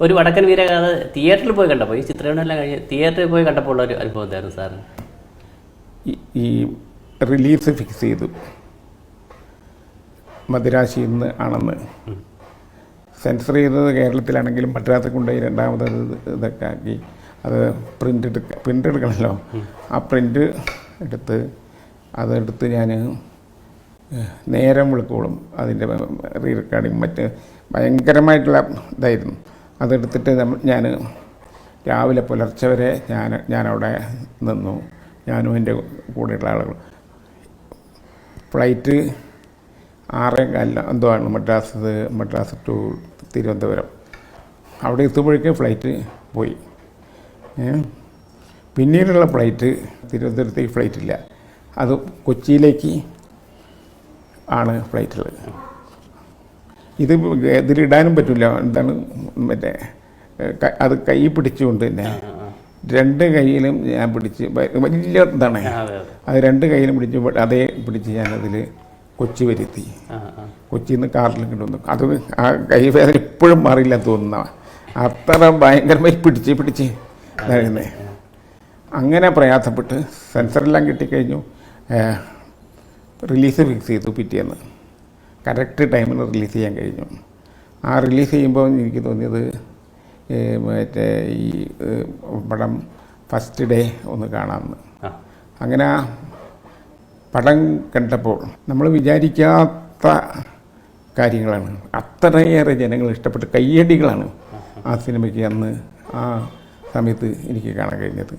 ഒരു വടക്കൻ വീരഗാഥ തിയേറ്ററിൽ പോയി കണ്ടപ്പോൾ ഈ ചിത്രമെല്ലാം കഴിഞ്ഞ് തിയേറ്ററിൽ പോയി കണ്ടപ്പോൾ ഉള്ള ഒരു അനുഭവം എന്തായിരുന്നു സാറിന് ഈ- റിലീസ് ഫിക്സ് ചെയ്തു. മദ്രാശിയിൽ നിന്ന് ആണെന്ന്. സെൻസർ ചെയ്തത് കേരളത്തിലാണെങ്കിലും മദ്രാസിൽ കൊണ്ടുപോയി രണ്ടാമത് ഇത് ഇതൊക്കെ ആക്കി. അത് പ്രിന്റ് എടുക്ക പ്രിന്റ് എടുക്കണമല്ലോ. ആ പ്രിന്റ് എടുത്ത് അതെടുത്ത് ഞാൻ നേരം വിളിക്കോളും അതിന്റെ റീ റെക്കോർഡിങ് മറ്റ് ഭയങ്കരമായിട്ടുള്ള ഇതായിരുന്നു. അതെടുത്തിട്ട് ഞാൻ രാവിലെ പുലർച്ചെ വരെ ഞാൻ ഞാനവിടെ നിന്നു. ഞാനും എന്റെ കൂടെയുള്ള ആളുകൾ. ഫ്ലൈറ്റ് ആറേ കാലിന് എന്തോ ആണ് മദ്രാസ് മദ്രാസ് ടു തിരുവനന്തപുരം. അവിടെ എത്തുമ്പോഴേക്കും ഫ്ലൈറ്റ് പോയി? പിന്നീടുള്ള ഫ്ലൈറ്റ് തിരുവനന്തപുരത്തേക്ക് ഫ്ലൈറ്റ് ഇല്ല അത് കൊച്ചിയിലേക്ക് ആണ് ഫ്ലൈറ്റുള്ളത്. ഇത് ഇതിലിടാനും പറ്റില്ല എന്താണ് മറ്റേ അത് കൈ പിടിച്ചുകൊണ്ട് തന്നെ രണ്ട് കൈയിലും ഞാൻ പിടിച്ച് വലിയ ഇതാണ്. അതെ രണ്ട് കൈയിലും പിടിച്ച് അതേ പിടിച്ച് ഞാനതിൽ കൊച്ചി വരുത്തി. കൊച്ചിയിൽ നിന്ന് കാറിൽ കൊണ്ടുവന്നു അത് ആ കൈ വേദന ഇപ്പോഴും മാറിയില്ല തോന്നുന്ന അത്ര ഭയങ്കരമായി പിടിച്ച് പിടിച്ച് ഇതായിരുന്നേ. അങ്ങനെ പ്രയാസപ്പെട്ട് സെൻസറെല്ലാം കിട്ടിക്കഴിഞ്ഞു. റിലീസ് ഫിക്സ് ചെയ്തു പിറ്റേന്ന്. കറക്റ്റ് ടൈമിൽ റിലീസ് ചെയ്യാൻ കഴിഞ്ഞു. ആ റിലീസ് ചെയ്യുമ്പോൾ എനിക്ക് തോന്നിയത് മറ്റേ ഈ പടം ഫസ്റ്റ് ഡേ ഒന്ന് കാണാമെന്ന്. അങ്ങനെ ആ പടം കണ്ടപ്പോൾ നമ്മൾ വിചാരിക്കാത്ത കാര്യങ്ങളാണ്. അത്രയേറെ ജനങ്ങൾ ഇഷ്ടപ്പെട്ട കയ്യടികളാണ് ആ സിനിമയ്ക്ക് അന്ന് ആ സമയത്ത് എനിക്ക് കാണാൻ കഴിഞ്ഞത്.